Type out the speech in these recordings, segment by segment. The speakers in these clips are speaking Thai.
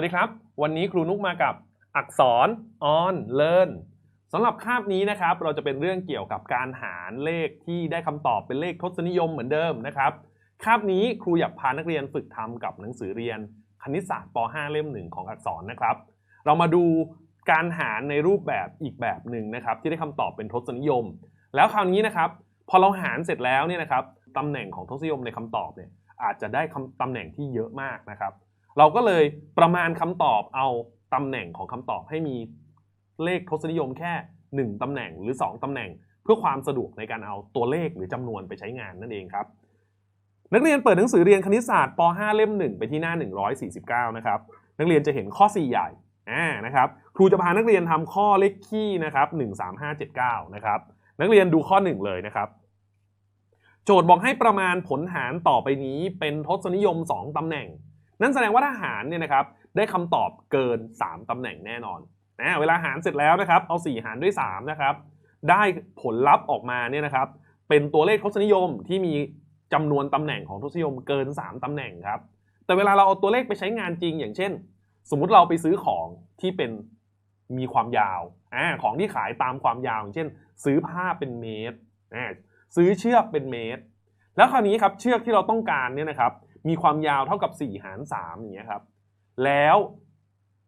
สวัสดีครับ วันนี้ครูนุกมากับอักษร on learn สำหรับคาบนี้นะครับ เราจะเป็นเรื่องเกี่ยวกับการหารเลขที่ได้คำตอบเป็นเลขทศนิยมเหมือนเดิมนะครับ คาบนี้ครูอยากพานักเรียนฝึกทำกับหนังสือเรียน คณิตศาสตร์ป .5 เล่มหนึ่งของอักษรนะครับ เรามาดูการหารในรูปแบบอีกแบบหนึ่งนะครับ ที่ได้คำตอบเป็นทศนิยม แล้วคราวนี้นะครับ พอเราหารเสร็จแล้วเนี่ยนะครับตำแหน่งของทศนิยมในคำตอบเนี่ยอาจจะได้ตำแหน่งที่เยอะมากนะครับ เราก็เลยประมาณคำตอบเอาตำแหน่งของคำตอบให้มีเลขทศนิยมแค่ 1ตำแหน่งหรือ 2ตำแหน่ง เพื่อความสะดวกในการเอาตัวเลขหรือจำนวนไปใช้งานนั่นเองครับ นักเรียนเปิดหนังสือเรียนคณิตศาสตร์ป .5 เล่ม 1 ไปที่หน้า 149 นะครับนักเรียนจะเห็นข้อ 4 ใหญ่อ่านะครับครูจะพานักเรียนทำข้อเลขคี่นะครับ13579นะครับนักเรียนดูข้อ 1 เลยนะครับ โจทย์บอกให้ประมาณผลหารต่อไปนี้เป็นทศนิยม 2ตำแหน่ง นั่นแสดงว่าถ้าหารเนี่ยนะครับได้คำตอบเกิน 3ตำแหน่งแน่นอนนะเวลาหารเสร็จแล้วนะครับเอา 4 หารด้วย3นะครับได้ผลลัพธ์ออกมาเนี่ยนะครับเป็นตัวเลขทศนิยมที่มีจำนวนตำแหน่งของทศนิยมเกิน 3ตำแหน่งครับแต่เวลาเราเอาตัวเลขไปใช้งานจริง อย่างเช่น สมมุติเราไปซื้อของที่เป็นมีความยาวอ่าของที่ขายตามความยาว อย่างเช่น ซื้อผ้าเป็นเมตรอ่าซื้อเชือกเป็นเมตร แล้วคราวนี้ครับเชือกที่เราต้องการเนี่ยนะครับ มีความยาวเท่ากับ 4 หาร 3 อย่างเงี้ยครับ แล้ว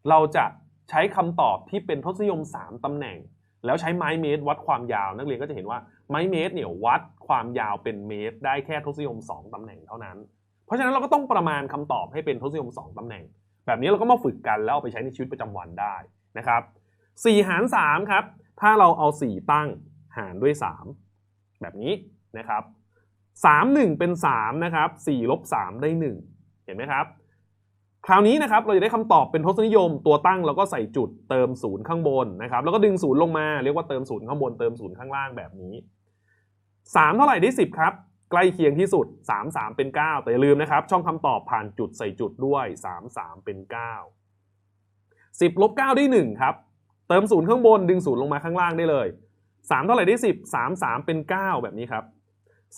เราจะใช้คำตอบที่เป็นทศนิยม 3ตำแหน่ง แล้วใช้ไม้เมตรวัดความยาว นักเรียนก็จะเห็นว่าไม้เมตรเนี่ยวัดความยาวเป็นเมตร ได้แค่ทศนิยม 2ตำแหน่งเท่านั้น เพราะฉะนั้นเราก็ต้องประมาณคำตอบให้เป็นทศนิยม 2ตำแหน่ง แบบนี้เราก็มาฝึกกันแล้วเอาไปใช้ในชีวิตประจำวันได้นะครับ4หาร3ครับ ถ้าเราเอา 4 ตั้งหารด้วย 3 แบบนี้นะครับ 3 1 เป็น 3 นะครับ4ลบ3ได้ 1 เห็นไหมครับ คราวนี้นะครับเราจะได้คำตอบเป็นทศนิยมตัวตั้งแล้วก็ใส่จุดเติมศูนย์ข้างบนนะครับ แล้วก็ดึงศูนย์ลงมาเรียกว่าเติมศูนย์ข้างบนเติมศูนย์ข้างล่างแบบนี้ 3 เท่าไหร่ได้ 10 ครับ ใกล้เคียงที่สุด 3 3 เป็น 9 แต่อย่าลืมนะครับ ช่องคำตอบผ่านจุดใส่จุดด้วย 3 3 เป็น 9 10ลบ9ได้ 1 ครับ เติมศูนย์ข้างบนดึงศูนย์ลงมาข้างล่างได้เลย 3 เท่าไหร่ได้ 10 3 3 เป็น 9 แบบนี้ครับ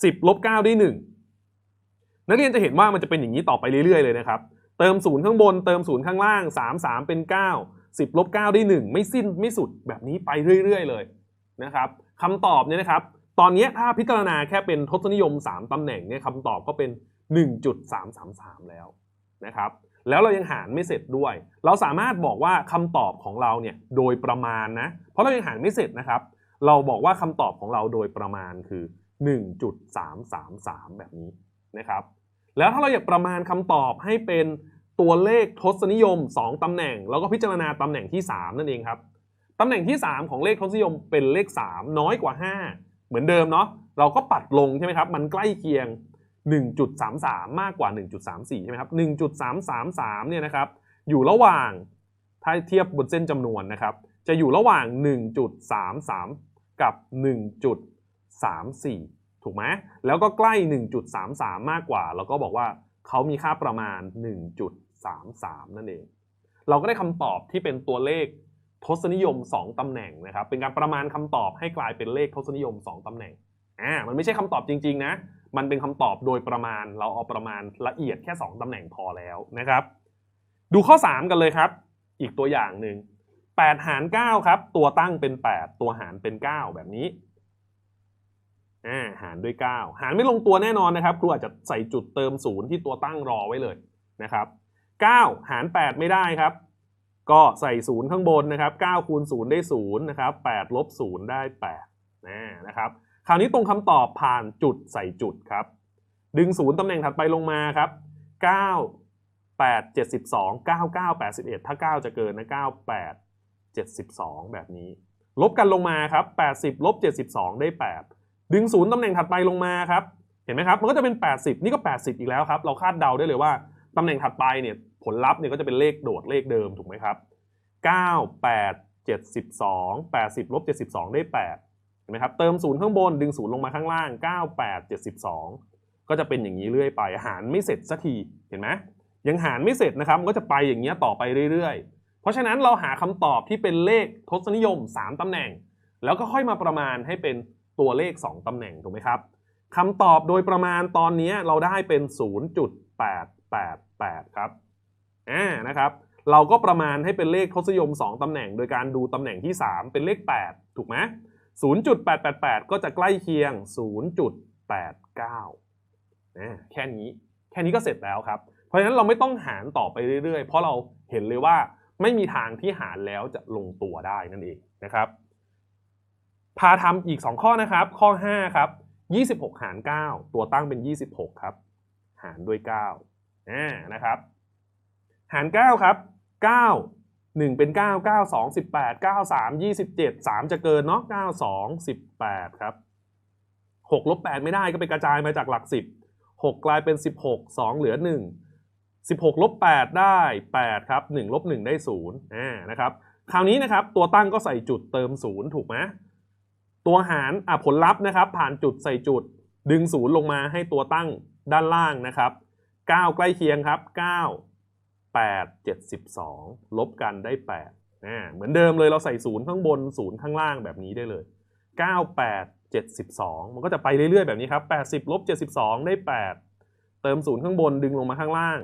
10ลบ9ได้ 1 นักเรียนจะเห็นว่ามันจะเป็นอย่างนี้ต่อไปเรื่อยๆเลยนะครับ เติมศูนย์ข้างบน เติมศูนย์ข้างล่าง 3 3 เป็น 9 10ลบ9ได้ 1 ไม่สิ้นไม่สุดแบบนี้ไปเรื่อย ๆ เลยนะครับคำตอบเนี่ยนะครับ ตอนนี้ถ้าพิจารณาแค่เป็นทศนิยม 3ตำแหน่งเนี่ยคำตอบก็เป็น 1.333 แล้วนะครับแล้วเรายังหารไม่เสร็จด้วย เราสามารถบอกว่าคำตอบของเราเนี่ยโดยประมาณนะ เพราะเรายังหารไม่เสร็จนะครับ เราบอกว่าคำตอบของเราโดยประมาณคือ 1.333 แบบนี้นะครับ แล้วถ้าเราอยากประมาณคำตอบให้เป็นตัวเลขทศนิยม 2ตำแหน่ง แล้วก็พิจารณาตำแหน่งที่ 3 นั่นเองครับตำแหน่งที่ 3 ของเลขทศนิยมเป็นเลข 3 น้อยกว่า 5 เหมือนเดิมเนาะเราก็ปัดลงใช่ไหมครับ มันใกล้เคียง 1.33 มากกว่า 1.34 ใช่ไหมครับ 1.333 เนี่ยนะครับ อยู่ระหว่าง ถ้าเทียบบนเส้นจำนวนนะครับ จะอยู่ระหว่าง 1.33 กับ 1.34 ถูกไหมแล้วก็ใกล้ 1.33 มากกว่าเราก็บอกว่าเขามีค่าประมาณ 1.33 นั่นเอง เราก็ได้คำตอบที่เป็นตัวเลขทศนิยม 2 ตำแหน่งนะครับ เป็นการประมาณคำตอบให้กลายเป็นเลขทศนิยม 2 ตำแหน่งอ่ามันไม่ใช่คำตอบจริง ๆ นะ มันเป็นคำตอบโดยประมาณเราเอาประมาณละเอียดแค่ 2 ตำแหน่งพอแล้วนะครับ ดูข้อ 3 กันเลยครับ อีกตัวอย่างหนึ่ง8 หาร 9 ครับ ตัวตั้งเป็น 8 ตัวหารเป็น 9 แบบนี้ อ่าหารด้วย 9 หารไม่ลงตัวแน่นอนนะครับ ครูอาจจะใส่จุดเติมศูนย์ที่ตัวตั้งรอไว้เลยนะครับ 9 หาร 8 ไม่ได้ครับ ก็ใส่ศูนย์ข้างบนนะครับ9คูณ0ได้0นะครับ8ลบ0ได้8นะนะครับ คราวนี้ตรงคำตอบผ่านจุดใส่จุดครับ ดึงศูนย์ตำแหน่งถัดไปลงมาครับ 9 8 72 99 81 ถ้า 9 จะเกินนะ9 8 72 แบบนี้ ลบกันลงมาครับ 80ลบ72 ได้ 8 ดึงศูนย์ตำแหน่งถัดไปลงมาครับ เห็นไหมครับ มันก็จะเป็น 80 นี่ก็ 80 อีกแล้วครับ เราคาดเดาได้เลยว่าตำแหน่งถัดไปเนี่ยผลลัพธ์เนี่ยก็จะเป็นเลขโดดเลขเดิมถูกไหมครับ 9 8 72 80ลบ72 ได้ 8 เห็นไหมครับ เติมศูนย์ข้างบนดึงศูนย์ลงมาข้างล่าง 9 8 72 ก็จะเป็นอย่างนี้เรื่อยไป หารไม่เสร็จสักที เห็นไหมยังหารไม่เสร็จนะครับ มันก็จะไปอย่างเงี้ยต่อไปเรื่อยๆ เพราะฉะนั้นเราหาคำตอบที่เป็นเลขทศนิยม 3ตำแหน่ง แล้วก็ค่อยมาประมาณให้เป็น ตัวเลข 2 ตำแหน่งถูกไหมครับคำตอบโดยประมาณตอนนี้เราได้เป็น 0.888 ครับอ่านะครับ เราก็ประมาณให้เป็นเลขทศนิยม 2 ตำแหน่ง โดยการดูตำแหน่งที่ 3 เป็นเลข 8 ถูกไหม0.888 ก็จะใกล้เคียง 0.89นะแค่นี้แค่นี้ก็เสร็จแล้วครับ เพราะฉะนั้นเราไม่ต้องหารต่อไปเรื่อยๆ เพราะเราเห็นเลยว่าไม่มีทางที่หารแล้วจะลงตัวได้นั่นเองนะครับ พาทำอีก 2 ข้อนะครับ ข้อ 5 ครับ 26 หาร 9 ตัวตั้งเป็น 26 ครับ หารด้วย9อ่านะครับ หาร 9 ครับ 9 1 เป็น 9 9 2 18 9 3 27 3 จะเกินเนาะ9 2 18 ครับ 6 ลบ 8 ไม่ได้ก็ไปกระจายมาจากหลัก 10 6 กลายเป็น 16 2 เหลือ 1 16 ลบ 8 ได้ 8 ครับ 1 ลบ 1 ได้0อ่านะครับ คราวนี้นะครับ ตัวตั้งก็ใส่จุดเติม 0 ถูกไหม ตัวหารอะผลลัพธ์นะครับ ผ่านจุดใส่จุด ดึง0ลงมาให้ตัวตั้งด้านล่างนะครับ 9 ใกล้เคียงครับ 9 8 72 ลบกันได้8อ่าเหมือนเดิมเลยเราใส่0ข้างบน0ข้างล่างแบบนี้ได้เลย 9 8 72 มันก็จะไปเรื่อยๆแบบนี้ครับ 80 ลบ 72 ได้ 8 เติม0ข้างบนดึงลงมาข้างล่าง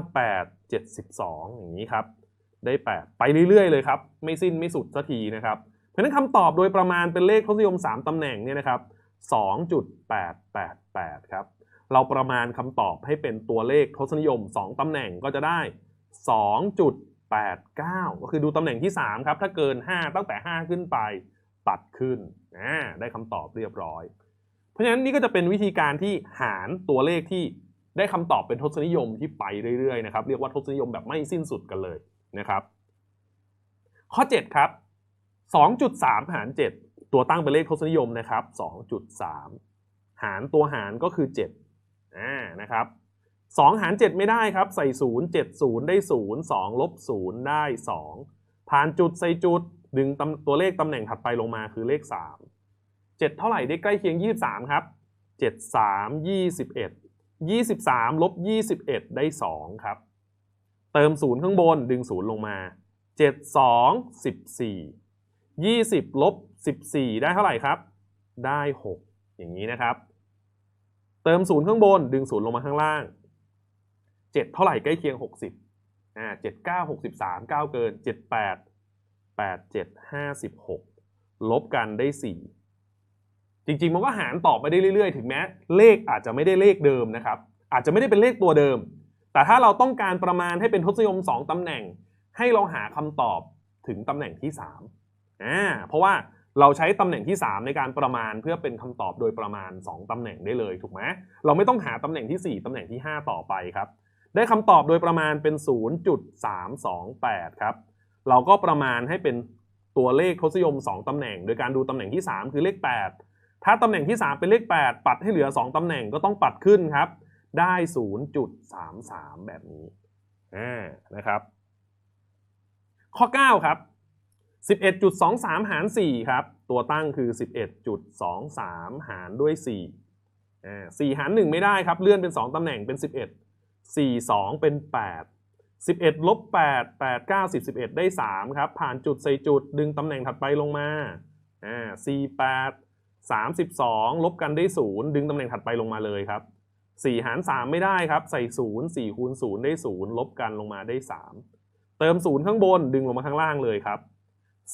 98 72 อย่างนี้ครับ ได้ 8 ไปเรื่อยๆเลยครับ ไม่สิ้นไม่สุดสักทีนะครับ เพราะนั้นคำตอบโดยประมาณเป็นเลขทศนิยม 3 ตำแหน่งเนี่ยนะครับ 2.888 ครับ เราประมาณคำตอบให้เป็นตัวเลขทศนิยม 2 ตำแหน่งก็จะได้ 2.89 ก็คือดูตำแหน่งที่ 3 ครับ ถ้าเกิน 5 ตั้งแต่ 5 ขึ้นไปตัดขึ้นนะได้คำตอบเรียบร้อย เพราะฉะนั้นนี่ก็จะเป็นวิธีการที่หารตัวเลขที่ได้คำตอบเป็นทศนิยมที่ไปเรื่อยๆนะครับ เรียกว่าทศนิยมแบบไม่สิ้นสุดกันเลยนะครับ ข้อ 7 ครับ 2.3 หาร 7 ตัวตั้งเป็นเลขทศนิยมนะครับ 2.3 หารตัวหารก็คือ7อ่านะครับ2หาร 7 ไม่ได้ครับ ใส่ 0 7 0 ได้ 0 2ลบ0ได้ 2 ผ่านจุดใส่จุด ดึงต,ตัวเลขตำแหน่งถัดไปลงมาคือเลข 3 7 เท่าไหร่ได้ใกล้เคียง 23 ครับ 7 3 21 23ลบ21 ได้ 2 ครับ เติม 0 ข้างบนดึง 0 ลงมา 7 2 14 20ลบ14 ได้เท่าไหร่ครับ ได้ 6 อย่างนี้นะครับ เติม0ข้างบนดึง0ลงมาข้างล่าง 7 เท่าไหร่ใกล้เคียง 60อ่า7 9 63 9 เกิน 7 8 8 7 56 ลบกันได้ 4 จริงๆ มันก็หารต่อไปได้เรื่อยๆ ถึงแม้เลขอาจจะไม่ได้เลขเดิมนะครับ อาจจะไม่ได้เป็นเลขตัวเดิม แต่ถ้าเราต้องการประมาณให้เป็นทศนิยม 2 ตำแหน่ง ให้เราหาคำตอบถึงตำแหน่งที่ 3 อ่าเพราะว่าเราใช้ตำแหน่งที่ 3 ในการประมาณเพื่อเป็นคำตอบโดยประมาณ 2ตำแหน่งได้เลยถูกไหมเราไม่ต้องหาตำแหน่งที่ 4ตำแหน่งที่ 5 ต่อไปครับ ได้คำตอบโดยประมาณเป็น 0.328 ครับ เราก็ประมาณให้เป็นตัวเลขทศนิยม 2ตำแหน่ง โดยการดูตำแหน่งที่ 3 คือเลข 8 ถ้าตำแหน่งที่ 3 เป็นเลข 8 ปัดให้เหลือ 2ตำแหน่งก็ต้องปัดขึ้นครับ ได้ 0.33 แบบนี้อ่านะครับ ข้อ 9 ครับ 11.23 หาร 4 ครับ ตัวตั้งคือ 11.23 หารด้วย4อ่า4หาร 1 ไม่ได้ครับ เลื่อนเป็น 2ตำแหน่งเป็น 11 4 2 เป็น 8 11ลบ8 8 9 10 11 ได้ 3 ครับ ผ่านจุดใส่จุด ดึงตำแหน่งถัดไปลงมาอ่า48 32 ลบกันได้ 0 ดึงตำแหน่งถัดไปลงมาเลยครับ 4 หาร 3 ไม่ได้ครับ ใส่ 0 4คูณ0ได้ 0 ลบกันลงมาได้ 3 เติม 0 ข้างบนดึงลงมาข้างล่างเลยครับ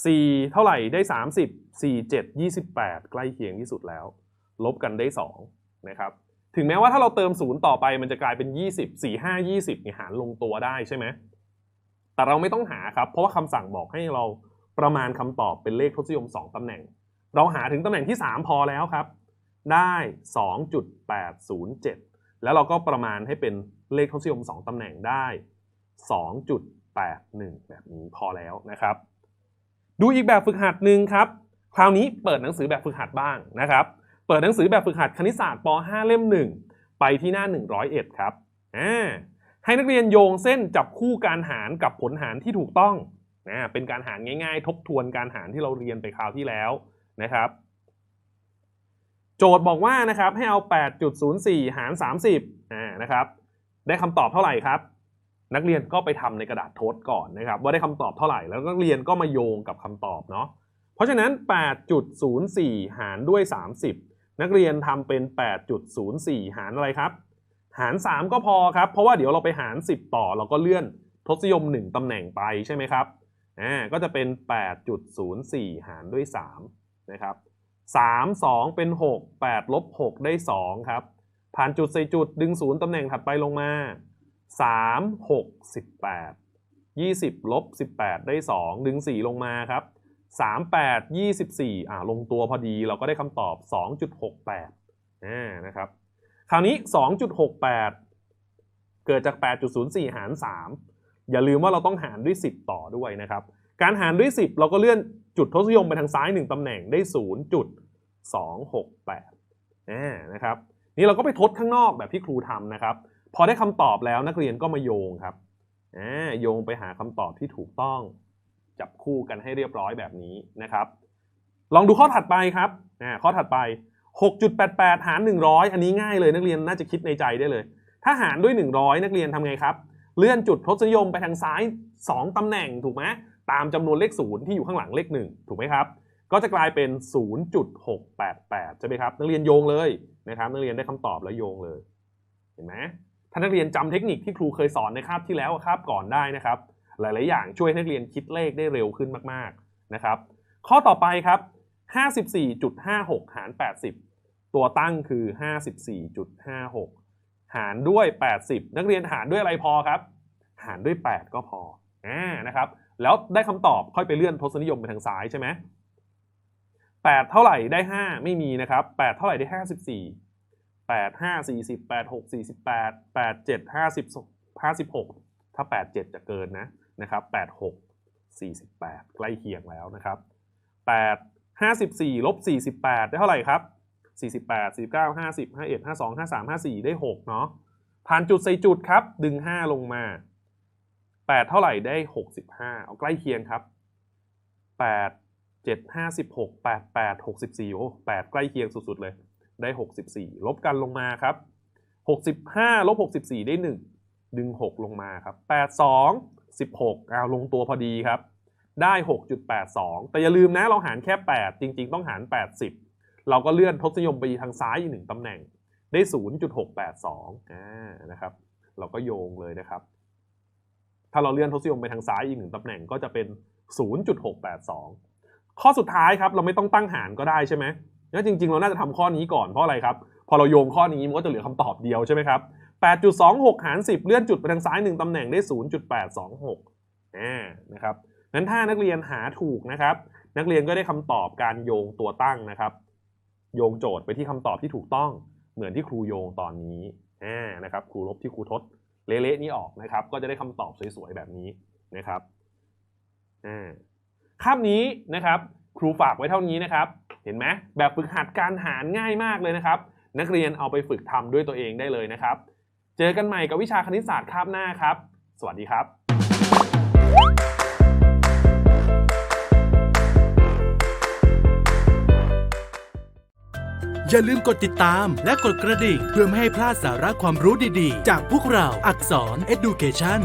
4 เท่าไหร่ได้ 30 4 7 28 ใกล้เคียงที่สุดแล้ว ลบกันได้2นะครับถึงแม้ว่าถ้าเราเติม 0 ต่อไปมันจะกลายเป็น 20 4 5 20เนี่ยหารลงตัวได้ใช่ไหมแต่เราไม่ต้องหาครับเพราะว่าคำสั่งบอกให้เราประมาณคำตอบเป็นเลขทศนิยม 2ตำแหน่ง เราหาถึงตำแหน่งที่ 3 พอแล้วครับ ได้ 2.807 แล้วเราก็ประมาณให้เป็นเลขทศนิยม 2ตำแหน่งได้ 2.81 แบบนี้พอแล้วนะครับ ดูอีกแบบฝึกหัดหนึ่งครับ คราวนี้เปิดหนังสือแบบฝึกหัดบ้างนะครับ เปิดหนังสือแบบฝึกหัดคณิตศาสตร์ป .5 เล่ม 1 ไปที่หน้า 101 ครับอ่าให้นักเรียนโยงเส้นจับคู่การหารกับผลหารที่ถูกต้องนะเป็นการหารง่ายๆ ทบทวนการหารที่เราเรียนไปคราวที่แล้วนะครับ โจทย์บอกว่านะครับให้เอา 8.04 หาร 30อ่านะครับ ได้คำตอบเท่าไหร่ครับ นักเรียนก็ไปทำในกระดาษทษก่อนนะครับ ว่าได้คำตอบเท่าไหร่แล้วนักเรียนก็มาโยงกับคำตอบเนาะเพราะฉะนั้น 8.04 หารด้วย 30 นักเรียนทำเป็น 8.04 หารอะไรครับ หาร 3 ก็พอครับ เพราะว่าเดี๋ยวเราไปหาร 10 ต่อเราก็เลื่อนทศนิยม 1ตำแหน่งไปใช่ไหมครับอ่าก็จะเป็น 8.04 หารด้วย 3 นะครับ 3 2 เป็น 6 8ลบ6ได้ 2 ครับ ผ่านจุดใส่จุดดึง 0 ตำแหน่งถัดไปลงมา 3 6 18 20ลบ18 ได้ 2 ดึง 4 ลงมาครับ 38 24 อ่าลงตัวพอดีเราก็ได้คำตอบ 2.68อ่านะครับ คราวนี้ 2.68 เกิดจาก 8.04 หาร 3 อย่าลืมว่าเราต้องหารด้วย 10 ต่อด้วยนะครับ การหารด้วย 10 เราก็เลื่อนจุดทศนิยมไปทางซ้าย 1ตำแหน่งได้ 0.268อ่านะครับ นี่เราก็ไปทดข้างนอกแบบที่ครูทำนะครับ พอได้คำตอบแล้วนักเรียนก็มาโยงครับโยงไปหาคำตอบที่ถูกต้อง จับคู่กันให้เรียบร้อยแบบนี้นะครับ ลองดูข้อถัดไปครับข้อถัดไป 6.88 หาร 100 อันนี้ง่ายเลยนักเรียนน่าจะคิดในใจได้เลย ถ้าหารด้วย 100 นักเรียนทำไงครับ เลื่อนจุดทศนิยมไปทางซ้าย 2ตำแหน่งถูกไหมตามจำนวนเลข0ที่อยู่ข้างหลังเลข 1 ถูกไหมครับ ก็จะกลายเป็น 0.688 ใช่ไหมครับ นักเรียนโยงเลยนะครับ นักเรียนได้คำตอบแล้วโยงเลย เห็นไหม ถ้านักเรียนจำเทคนิคที่ครูเคยสอนในคาบที่แล้วคาบก่อนได้นะครับ หลาย ๆ อย่างช่วยนักเรียนคิดเลขได้เร็วขึ้นมากๆนะครับ ข้อต่อไปครับ 54.56 หาร 80 ตัวตั้งคือ 54.56 หารด้วย 80 นักเรียนหารด้วยอะไรพอครับ หารด้วย 8 ก็พออ่านะครับ แล้วได้คำตอบค่อยไปเลื่อนทศนิยมไปทางซ้ายใช่ไหม8เท่าไหร่ได้ 5 ไม่มีนะครับ 8 เท่าไหร่ได้ 54 8 5 40 8 6 48 8 7 50 56ถ้า8 7จะเกินนะนะครับ8 6 48ใกล้เคียงแล้วนะครับ8 54ลบ48ได้เท่าไหร่ครับ48 49 50 51 52 53 54ได้6เนาะผ่านจุดใส่จุดครับ ดึง5ลงมา8เท่าไหร่ได้65เอาใกล้เคียงครับ8 7 56 8 8 64โอ้8ใกล้เคียงสุดๆเลย ได้ 64 ลบกันลงมาครับ 65 ลบ 64 ได้ 1 ดึง 6 ลงมาครับ 8 2 16เอาลงตัวพอดีครับ ได้ 6.82 แต่อย่าลืมนะเราหารแค่ 8 จริง ๆ ต้องหาร 80 เราก็เลื่อนทศนิยมไปทางซ้ายอีกหนึ่งตำแหน่ง ได้ 0.682อ่านะครับ เราก็โยงเลยนะครับ ถ้าเราเลื่อนทศนิยมไปทางซ้ายอีกหนึ่งตำแหน่งก็จะเป็น 0.682 ข้อสุดท้ายครับ เราไม่ต้องตั้งหารก็ได้ใช่ไหม งั้นจริง ๆ เราน่าจะทำข้อนี้ก่อนเพราะอะไรครับ พอเราโยงข้อนี้มันก็จะเหลือคำตอบเดียวใช่ไหมครับ 8.26 หาร 10 เลื่อนจุดไปทางซ้ายหนึ่งตำแหน่งได้ 0.826อ่านะครับงั้นถ้านักเรียนหาถูกนะครับ นักเรียนก็ได้คำตอบการโยงตัวตั้งนะครับ โยงโจทย์ไปที่คำตอบที่ถูกต้องเหมือนที่ครูโยงตอนนี้อ่านะครับ ครูลบที่ครูทดเละๆนี้ออกนะครับ ก็จะได้คำตอบสวยๆแบบนี้นะครับอ่าคาบนี้นะครับ ครูฝากไว้เท่านี้นะครับ เห็นไหมแบบฝึกหัดการหารง่ายมากเลยนะครับ นักเรียนเอาไปฝึกทำด้วยตัวเองได้เลยนะครับ เจอกันใหม่กับวิชาคณิตศาสตร์คาบหน้าครับ สวัสดีครับอย่าลืมกดติดตามและกดกระดิ่ง เพื่อไม่ให้พลาดสาระความรู้ดีๆ จากพวกเราอักษร Education